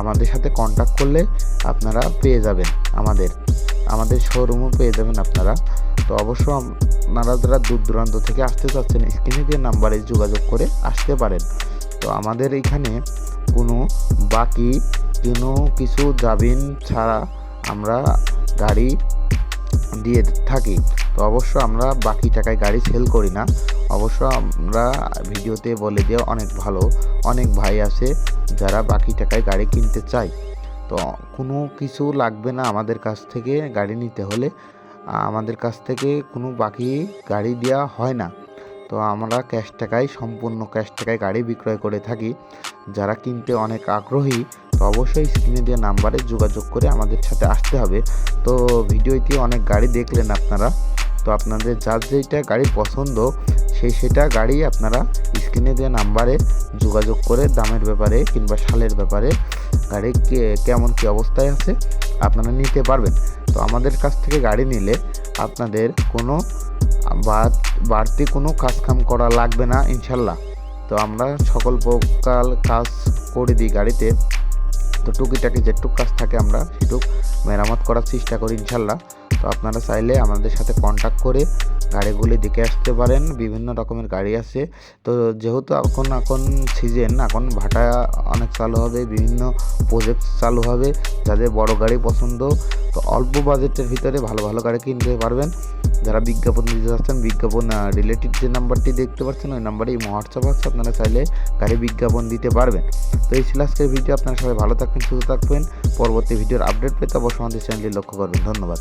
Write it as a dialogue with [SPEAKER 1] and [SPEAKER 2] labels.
[SPEAKER 1] আমাদের সাথে কন্ট্যাক্ট করলে আপনারা পেয়ে যাবেন আমাদের আমাদের শোরুমও পেয়ে যাবেন আপনারা। তো অবশ্য আপনারা যারা দূর দূরান্ত থেকে আসতে চাচ্ছেন স্ক্রিনে দিয়ে নাম্বারে যোগাযোগ করে আসতে পারেন। তো আমাদের এখানে কোনো বাকি কোনো কিছু জামিন ছাড়া আমরা গাড়ি দিয়ে থাকি। তো অবশ্য আমরা বাকি টাকায় গাড়ি সেল করি না। অবশ্য আমরা ভিডিওতে বলে দিয়ে অনেক ভালো, অনেক ভাই আছে যারা বাকি টাকায় গাড়ি কিনতে চায়। তো কোনো কিছু লাগবে না আমাদের কাছ থেকে গাড়ি নিতে হলে। আমাদের কাছ থেকে কোনো বাকি গাড়ি দেওয়া হয় না। তো আমরা ক্যাশ টাকায়, সম্পূর্ণ ক্যাশ টাকায় গাড়ি বিক্রয় করে থাকি। যারা কিনতে অনেক আগ্রহী তো অবশ্যই স্ক্রিনে দেওয়া নাম্বারে যোগাযোগ করে আমাদের সাথে আসতে হবে। তো ভিডিওতে অনেক গাড়ি দেখলেন আপনারা। তো আপনাদের যার যেটা গাড়ি পছন্দ, সেই সেটা গাড়ি আপনারা স্ক্রিনে দেওয়া নাম্বারে যোগাযোগ করে দামের ব্যাপারে কিংবা সালের ব্যাপারে গাড়ি কেমন কী অবস্থায় আছে আপনারা নিতে পারবেন। তো আমাদের কাছ থেকে গাড়ি নিলে আপনাদের কোনো বাড়তি কোনো কাজ কাম করা লাগবে না, ইনশাল্লাহ। তো আমরা সকল প্রকার কাজ করে দিই গাড়িতে। তো টুকিটাকি যেটুক কাজ থাকে আমরা সেটুক মেরামত করার চেষ্টা করি, ইনশাল্লাহ। তো আপনারা চাইলে আমাদের সাথে কন্ট্যাক্ট করে গাড়িগুলি দেখে আসতে পারেন, বিভিন্ন রকমের গাড়ি আছে। তো যেহেতু এখন এখন সিজন এখন ভাটা অনেক চালু হবে, বিভিন্ন প্রজেক্ট চালু হবে, যাদের বড় গাড়ি পছন্দ, তো অল্প বাজেটের ভিতরে ভালো ভালো গাড়ি কিনতে পারবেন। যারা বিজ্ঞাপন দিতে চাচ্ছেন বিজ্ঞাপন রিলেটেড যে নাম্বারটি দেখতে পাচ্ছেন, ওই নাম্বারেই হোয়াটসঅ্যাপ আছে, আপনারা চাইলে গাড়ি বিজ্ঞাপন দিতে পারবেন। তো এই ছিল আজকের ভিডিও আপনারা সবাই ভালো থাকবেন, সুস্থ থাকবেন। পরবর্তী ভিডিওর আপডেট পেতে অবশ্যই আমাদের চ্যানেলটি লক্ষ্য করবেন। ধন্যবাদ।